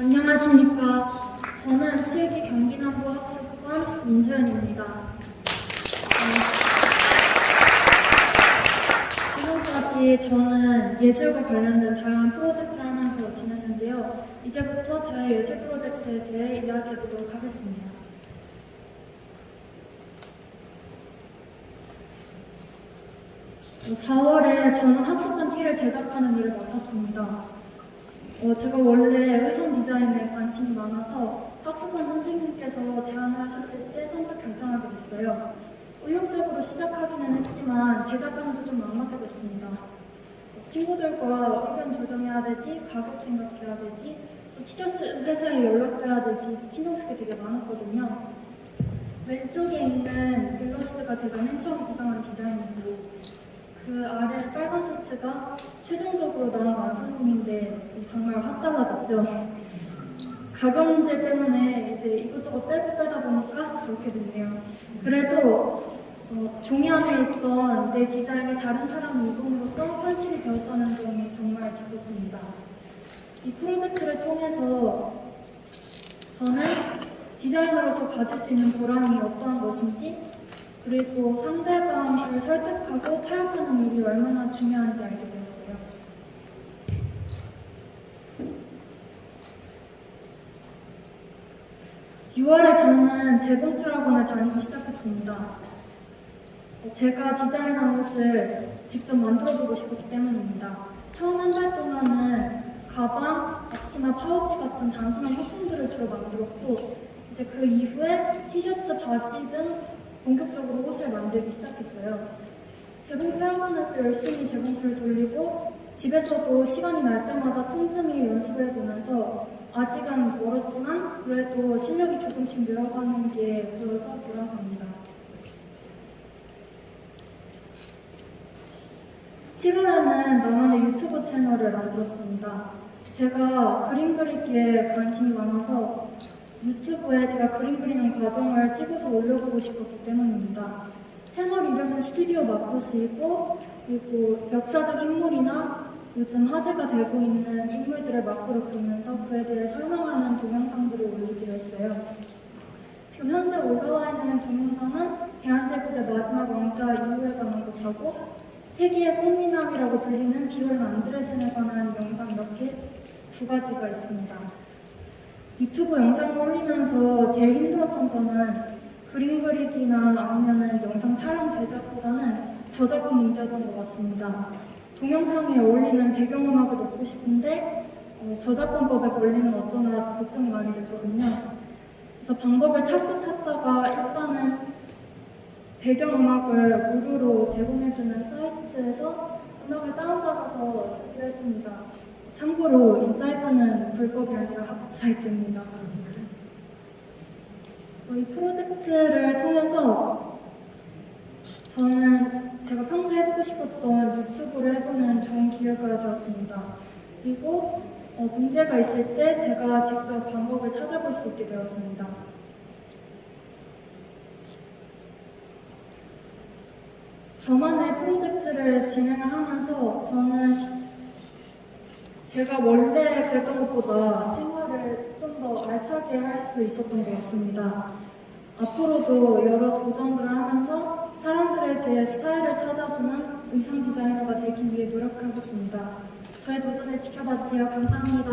네, 안녕하십니까. 저는 7기 경기남부 학습관 민소연입니다. 네. 지금까지 저는 예술과 관련된 다양한 프로젝트를 하면서 지냈는데요. 이제부터 저의 예술 프로젝트에 대해 이야기해 보도록 하겠습니다. 어, 4월에 저는 학습관 티를 제작하는 일을 맡았습니다. 어, 제가 원래 의상 디자인에 관심이 많아서 학습관 선생님께서 제안을 하셨을 때 선뜻 결정하게 됐어요. 의욕적으로 시작하기는 했지만 제작하면서 좀 막막해졌습니다. 어, 친구들과 의견 조정해야 되지, 가격 생각해야 되지, 또 티셔츠 회사에 연락돼야 되지 신경 쓸게 되게 많았거든요. 왼쪽에 있는 일러스트가 제가 맨 처음 구상한 디자인이고 그 아래 빨간 셔츠가 최종적으로 나온 완성품인데 정말 확 달라졌죠. 가격 문제 때문에 이제 이것저것 빼고 빼다 보니까 저렇게 됐네요. 그래도 어, 종이 안에 있던 내 디자인이 다른 사람 입음으로써 현실이 되었다는 점이 정말 기뻤습니다. 이 프로젝트를 통해서 저는 디자이너로서 가질 수 있는 보람이 어떠한 것인지 그리고 상대방을 설득하고 타협하는 일이 얼마나 중요한지 알게 되었어요. (6월에) 저는 재봉틀 학원을 다니기 시작했습니다. 제가 디자인한 옷을 직접 만들어보고 싶었기 때문입니다. 처음 한 달 동안은 가방, 앞치마, 파우치 같은 단순한 소품들을 주로 만들었고 이제 그 이후에 티셔츠, 바지 등 본격적으로 옷을 만들기 시작했어요. 재봉틀 학원에서 열심히 재봉틀을 돌리고 집에서도 시간이 날 때마다 틈틈이 연습을 해보면서 아직은 멀었지만 그래도 실력이 조금씩 늘어가는 게 보여서 보람찹니다. 7월에는 나만의 유튜브 채널을 만들었습니다. 제가 그림 그리기에 관심이 많아서 유튜브에 제가 그림 그리는 과정을 찍어서 올려보고 싶었기 때문입니다. 채널 이름은 스튜디오 마커스이고 그리고 역사적 인물이나 요즘 화제가 되고 있는 인물들을 마크로 그리면서 그에 대해 설명하는 동영상들을 올리기로 했어요. 지금 현재 올라와 있는 동영상은 대한제국의 마지막 왕자 이후에 관한 것하고 세기의 꽃미남이라고 불리는 비올 안드레센에 관한 영상 몇개두 가지가 있습니다. 유튜브 영상을 올리면서 제일 힘들었던 점은 그림 그리기나 아니면은 영상 촬영 제작보다는 저작권 문제였던 것 같습니다. 동영상에 어울리는 배경음악을 넣고 싶은데 어, 저작권법에 걸리면 어쩌나 걱정이 많이 됐거든요. 그래서 방법을 찾고 찾다가 일단은 배경음악을 무료로 제공해주는 사이트에서 음악을 다운받아서 쓰기로 했습니다. 참고로 이 사이트는 불법이 아니라 합법 사이트입니다. 어, 이 프로젝트를 통해서 저는 제가 평소 해보고 싶었던 유튜브를 해보는 좋은 기회가 되었습니다. 그리고 어, 문제가 있을 때 제가 직접 방법을 찾아볼 수 있게 되었습니다. 저만의 프로젝트를 진행을 하면서 저는 제가 원래 그랬던 것보다 생활을 좀 더 알차게 할 수 있었던 것 같습니다. 앞으로도 여러 도전들을 하면서 사람들에게 스타일을 찾아주는 의상 디자이너가 되기 위해 노력하겠습니다. 저의 도전을 지켜봐 주세요. 감사합니다.